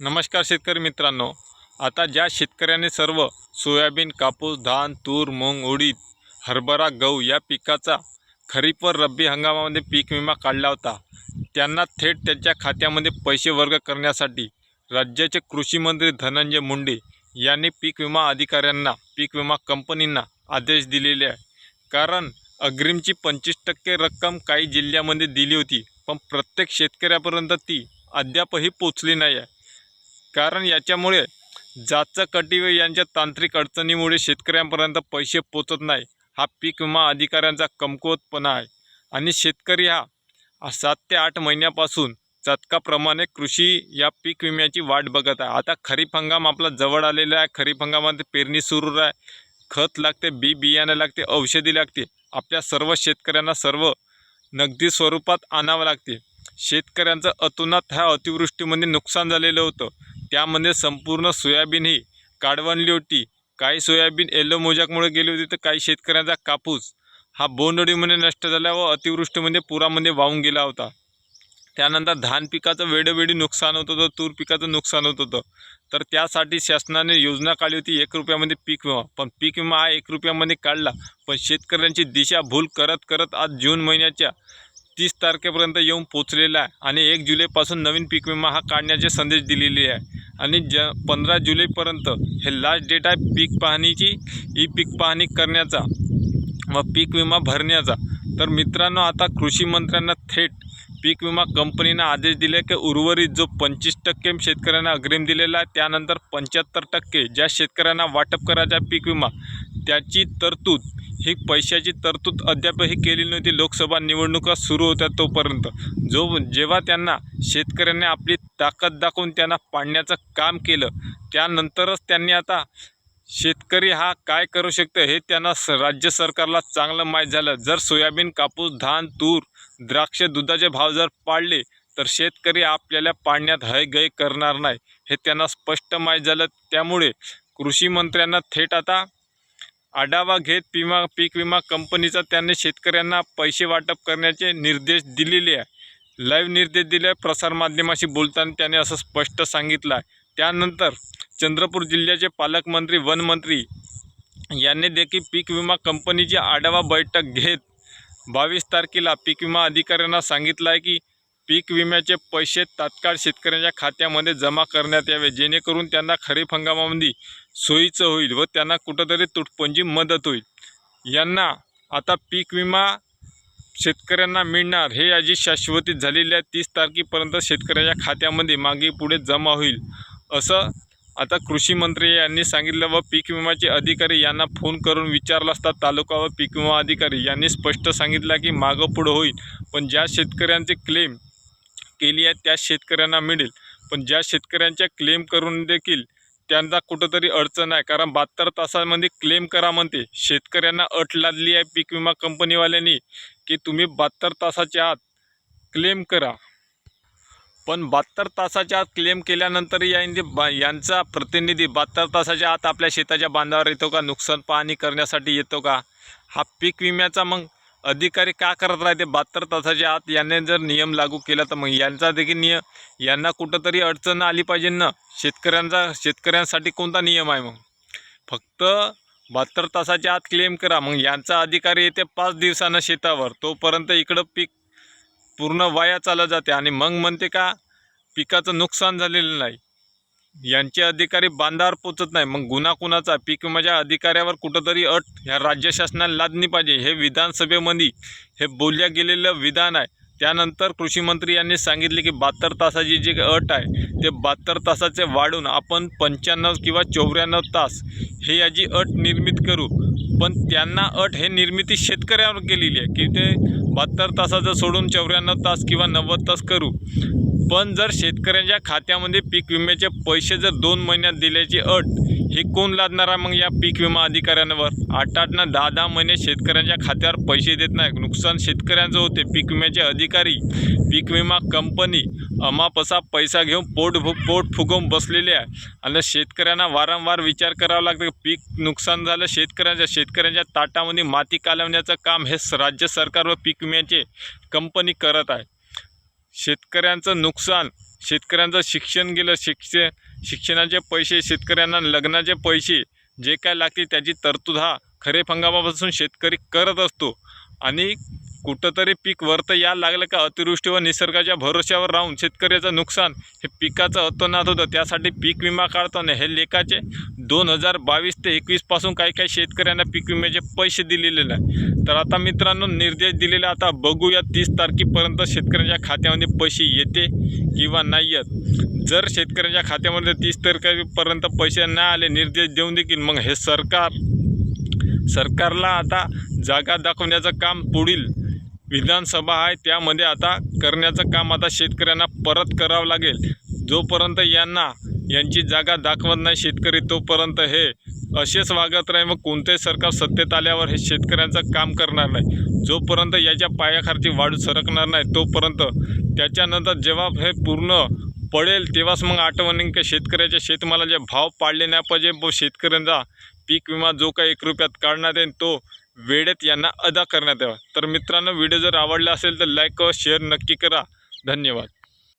नमस्कार शेतकरी मित्रांनो. आता ज्या शेतकऱ्याने सर्व सोयाबीन कापूस धान तूर मूग उडीद हरभरा गहू या पिकाचा खरीप व रब्बी हंगामामध्ये पीक विमा काढला होता त्यांना थेट त्यांच्या खात्यामध्ये पैसे वर्ग करण्यासाठी राज्याचे कृषी मंत्री धनंजय मुंडे यांनी पीक विमा अधिकाऱ्यांना पीक विमा कंपनींना आदेश दिलेले आहे. कारण अग्रिमची पंचवीस टक्के रक्कम काही जिल्ह्यामध्ये दिली होती पण प्रत्येक शेतकऱ्यापर्यंत ती अद्यापही पोचली नाही आहे. कारण याच्यामुळे जाचं कटिवे यांच्या तांत्रिक अडचणीमुळे शेतकऱ्यांपर्यंत पैसे पोचत नाही. हा पीक विमा अधिकाऱ्यांचा कमकुवतपणा आहे. आणि शेतकरी हा सात ते आठ महिन्यापासून जातकाप्रमाणे कृषी या पीक विम्याची वाट बघत आहे. आता खरीप हंगाम आपला जवळ आलेला आहे. खरीप हंगामामध्ये पेरणी सुरू आहे खत लागते बी बियाणं लागते औषधी लागते. आपल्या सर्व शेतकऱ्यांना सर्व नगदी स्वरूपात आणावं लागते. शेतकऱ्यांचं अतोनात ह्या अतिवृष्टीमध्ये नुकसान झालेलं होतं. त्यामध्ये संपूर्ण सोयाबीन ही काढवणली होती. काही सोयाबीन येलो मोजाकमुळे गेली होती तर काही शेतकऱ्यांचा कापूस हा बोंडअळीमध्ये नष्ट झाला व अतिवृष्टीमध्ये पुरामध्ये वाहून गेला होता. त्यानंतर धान पिकाचं वेळोवेळी नुकसान होत होतं तूर पिकाचं नुकसान होत होतं. तर त्यासाठी शासनाने योजना काढली होती एक रुपयामध्ये पीक विमा. पण पीक विमा हा एक रुपयामध्ये काढला. पण शेतकऱ्यांची दिशाभूल करत करत आज जून महिन्याच्या तीस तारखेपर्यंत येऊन पोचलेला आहे आणि एक जुलैपासून नवीन पीक विमा हा काढण्याचे संदेश दिलेले आहे. आणि ज पंधरा जुलैपर्यंत हे लास्ट डेट आहे पीक पाहणीची. ई पीक पाहणी करण्याचा व पीक विमा भरण्याचा. तर मित्रांनो आता कृषी मंत्र्यांना थेट पीक विमा कंपनीनं आदेश दिले की उर्वरित जो पंचवीस टक्के शेतकऱ्यांना अग्रिम दिलेला आहे त्यानंतर पंच्याहत्तर टक्के ज्या शेतकऱ्यांना वाटप करायचा आहे पीक विमा त्याची तरतूद ही पैशाची तरतूद अद्यापही केली नव्हती. लोकसभा निवडणुका सुरू होत्या तोपर्यंत. जो जेव्हा त्यांना शेतकऱ्यांनी आपली ताकद दाखवून त्यांना पाडण्याचं काम केलं त्यानंतरच त्यांनी आता शेतकरी हा काय करू शकतो हे त्यांना स राज्य सरकारला चांगलं माहीत झालं. जर सोयाबीन कापूस धान तूर द्राक्ष दुधाचे भाव जर पाडले तर शेतकरी आपल्याला पाडण्यात हयगय करणार नाही हे त्यांना स्पष्ट माहीत झालं. त्यामुळे कृषी मंत्र्यांना थेट आता आढावा घेत विमा पीक विमा कंपनीचा त्यांनी शेतकऱ्यांना पैसे वाटप करण्याचे निर्देश दिलेले आहे. लाईव्ह निर्देश दिले आहे प्रसारमाध्यमाशी बोलताना त्याने असं स्पष्ट सांगितलं आहे. त्यानंतर चंद्रपूर जिल्ह्याचे पालकमंत्री वनमंत्री यांनी देखील पीक विमा कंपनीची आढावा बैठक घेत बावीस तारखेला पीक विमा अधिकाऱ्यांना सांगितलं आहे की पीक विम्याचे पैसे तात्काळ शेतकऱ्यांच्या खात्यामध्ये जमा करण्यात यावे जेणेकरून त्यांना खरीप हंगामामध्ये सोयीचं होईल व त्यांना कुठंतरी तुटपुंजी मदत होईल. यांना आता पीक विमा शेतकऱ्यांना मिळणार हे याची शाश्वती झालेल्या तीस तारखेपर्यंत शेतकऱ्याच्या खात्यामध्ये मागे पुढे जमा होईल असं आता कृषी मंत्री यांनी सांगितलं व पीक विम्याचे अधिकारी यांना फोन करून विचारलं असता तालुका व पीक विमा अधिकारी यांनी स्पष्ट सांगितलं की मागं पुढं होईल पण ज्या शेतकऱ्यांचे क्लेम केली आहे त्या शेतकऱ्यांना मिळेल. पण ज्या शेतकऱ्यांच्या क्लेम करून देखील त्यांना कुठंतरी अडचण आहे. कारण बहात्तर तासामध्ये क्लेम करा म्हणते. शेतकऱ्यांना अट लादली आहे पीक विमा कंपनीवाल्यांनी की तुम्ही बहात्तर तासाच्या आत क्लेम करा. पण बहात्तर तासाच्या आत क्लेम केल्यानंतर यांनी बा यांचा प्रतिनिधी बहात्तर तासाच्या आत आपल्या शेताच्या बांधावर येतो का? नुकसान पाहणी करण्यासाठी येतो का? हा पीक विम्याचा मग अधिकारी का करत राहते? बहात्तर तासाच्या आत यांनी जर नियम लागू केला तर मग यांचा देखील नियम यांना कुठंतरी अडचण आली पाहिजे ना? शेतकऱ्यांचा शेतकऱ्यांसाठी कोणता नियम आहे मग? फक्त बहात्तर तासाच्या आत क्लेम करा. मग यांचा अधिकारी येते पाच दिवसानं शेतावर. तोपर्यंत इकडं पीक पूर्ण वाया चालत जाते. आणि मग म्हणते का पिकाचं नुकसान झालेलं नाही. यांचे अधिकारी बांधावर पोचत नाही. मग गुन्हा कुणाचा? पीक विम्याच्या अधिकाऱ्यावर कुठंतरी अट ह्या राज्य शासनाला लादली पाहिजे. हे विधानसभेमध्ये हे बोलल्या गेलेलं विधान आहे. त्यानंतर कृषी मंत्री यांनी सांगितले की बहात्तर तासाची जी अट आहे ते बहात्तर तासाचे वाढून आपण पंच्याण्णव किंवा चौऱ्याण्णव तास हे याची अट निर्मित करू. पण त्यांना अट हे निर्मिती शेतकऱ्यावर केलेली आहे की ते बहात्तर तासाचं सोडून चौऱ्याण्णव तास किंवा नव्वद तास करू. पण जर शेतकऱ्यांच्या खात्यामध्ये पीक विम्याचे पैसे जर दोन महिन्यात दिल्याची अट हे कोण लादणार आहे मग या पीक विमा अधिकाऱ्यांवर? आठ आठ ना दहा दहा महिने शेतकऱ्यांच्या खात्यावर पैसे देत नाही. नुकसान शेतकऱ्यांचं होते. पीक विम्याचे अधिकारी पीक विमा कंपनी अमापसा पैसा घेऊन पोट फु पोट फुगवून बसलेले आहे. आणि शेतकऱ्यांना वारंवार विचार करावा लागतो. पीक नुकसान झालं शेतकऱ्यांच्या शेतकऱ्यांच्या ताटामध्ये माती कालवण्याचं काम हे राज्य सरकार व पीक विम्याचे कंपनी करत आहे. शेतकऱ्यांचं नुकसान शेतकऱ्यांचं शिक्षण गेलं शिक्षण शिक्षणाचे पैसे शेतकऱ्यांना लग्नाचे पैसे जे काय लागते त्याची तरतूद हा खरीप हंगामापासून शेतकरी करत असतो. आणि कुठंतरी पीक वरतं यायला लागलं का अतिवृष्टी व निसर्गाच्या भरोश्यावर राहून शेतकऱ्याचं नुकसान हे पिकाचं अतोनात होतं. त्यासाठी पीक विमा काढताना हे लेखाचे दोन हजार बावीस ते एकवीसपासून काही काही शेतकऱ्यांना पीक विम्याचे पैसे दिलेले नाही. तर आता मित्रांनो निर्देश दिलेले आता बघूया तीस तारखेपर्यंत शेतकऱ्यांच्या खात्यामध्ये पैसे येते किंवा नाही येत. जर शेतकऱ्यांच्या खात्यामध्ये तीस तारखेपर्यंत पैसे नाही आले निर्देश देऊन देखील मग हे सरकार सरकारला आता जागा दाखवण्याचं काम पुढील विधानसभा आहे त्यामध्ये आता करण्याचं काम आता शेतकऱ्यांना परत करावं लागेल. जोपर्यंत यांना यांची जागा दाखवत नाही शेतकरी तोपर्यंत हे असेच वागत राहील मग कोणतेही सरकार सत्तेत आल्यावर हे शेतकऱ्यांचं काम करणार नाही. जोपर्यंत याच्या पायाखालची वाढू सरकणार नाही तोपर्यंत त्याच्यानंतर जेव्हा हे पूर्ण पडेल तेव्हाच मग आठवणी की शेतकऱ्याच्या शेतमालाचे भाव पाडले नाही पाहिजे. व शेतकऱ्यांचा पीक विमा जो काही एक रुपयात काढण्यात येईल तो वेळेत यांना अदा करण्यात यावा. तर मित्रांनो व्हिडिओ जर आवडला असेल तर लाईक व शेअर नक्की करा. धन्यवाद.